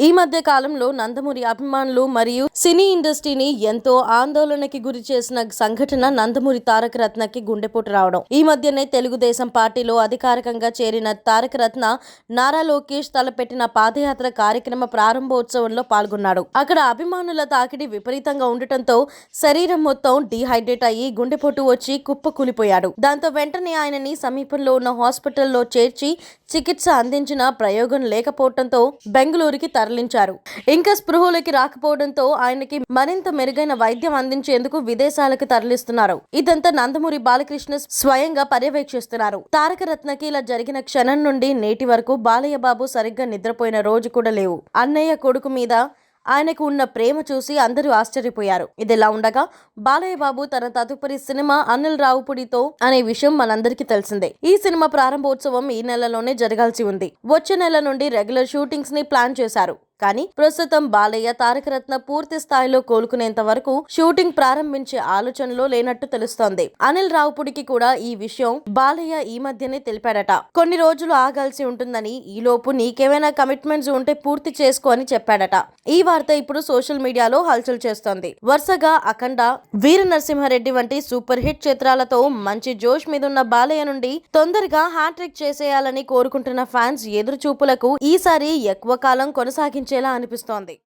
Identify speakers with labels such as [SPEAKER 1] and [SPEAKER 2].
[SPEAKER 1] ఈ మధ్య కాలంలో నందమూరి అభిమానులు మరియు సినీ ఇండస్ట్రీని ఎంతో ఆందోళనకి గురి చేసిన సంఘటన నందమూరి తారక రత్నకి గుండెపోటు రావడం. ఈ మధ్యనే తెలుగుదేశం పార్టీలో అధికారికంగా చేరిన తారక రత్న నారా లోకేష్ తలపెట్టిన పాదయాత్ర కార్యక్రమ ప్రారంభోత్సవంలో పాల్గొన్నాడు. అక్కడ అభిమానుల తాకిడి విపరీతంగా ఉండటంతో శరీరం మొత్తం డీహైడ్రేట్ అయ్యి గుండెపోటు వచ్చి కుప్పకూలిపోయాడు దాంతో వెంటనే ఆయనని సమీపంలో ఉన్న హాస్పిటల్లో చేర్చి చికిత్స అందించిన ప్రయోగం లేకపోవడంతో బెంగళూరుకి తరలించారు. ఇంకా స్పృహలోకి రాకపోవడంతో ఆయనకి మరింత మెరుగైన వైద్యం అందించేందుకు విదేశాలకు తరలిస్తున్నారు. ఇదంతా నందమూరి బాలకృష్ణ స్వయంగా పర్యవేక్షిస్తున్నారు. తారక రత్నకి ఇలా జరిగిన క్షణం నుండి నేటి వరకు బాలయ్య బాబు సరిగ్గా నిద్రపోయిన రోజు కూడా లేవు. అన్నయ్య కొడుకు మీద ఆయనకు ఉన్న ప్రేమ చూసి అందరూ ఆశ్చర్యపోయారు. ఇదిలా ఉండగా బాలయ్య బాబు తన తదుపరి సినిమా అనిల్ రావుపుడితో అనే విషయం మనందరికీ తెలిసిందే. ఈ సినిమా ప్రారంభోత్సవం ఈ నెలలోనే జరగాల్సి ఉంది. వచ్చే నెల నుండి రెగ్యులర్ షూటింగ్స్ని ప్లాన్ చేశారు. కానీ ప్రస్తుతం బాలయ్య తారకరత్న పూర్తి స్థాయిలో కోలుకునేంత వరకు షూటింగ్ ప్రారంభించే ఆలోచనలో లేనట్టు తెలుస్తోంది. అనిల్ రావుపుడికి కూడా ఈ విషయం బాలయ్య ఈ మధ్యనే తెలిపాడట. కొన్ని రోజులు ఆగాల్సి ఉంటుందని ఈలోపు నీకేమైనా కమిట్మెంట్స్ ఉంటే పూర్తి చేసుకో అని చెప్పాడట. ఈ వార్త ఇప్పుడు సోషల్ మీడియాలో హల్చల్ చేస్తోంది. వరుసగా అఖండ వీర నరసింహారెడ్డి వంటి సూపర్ హిట్ చిత్రాలతో మంచి జోష్ మీదున్న బాలయ్య నుండి తొందరగా హ్యాట్రిక్ చేసేయాలని కోరుకుంటున్న ఫ్యాన్స్ ఎదురు చూపులకు ఈసారి ఎక్కువ కాలం ఉంచేలా అనిపిస్తోంది.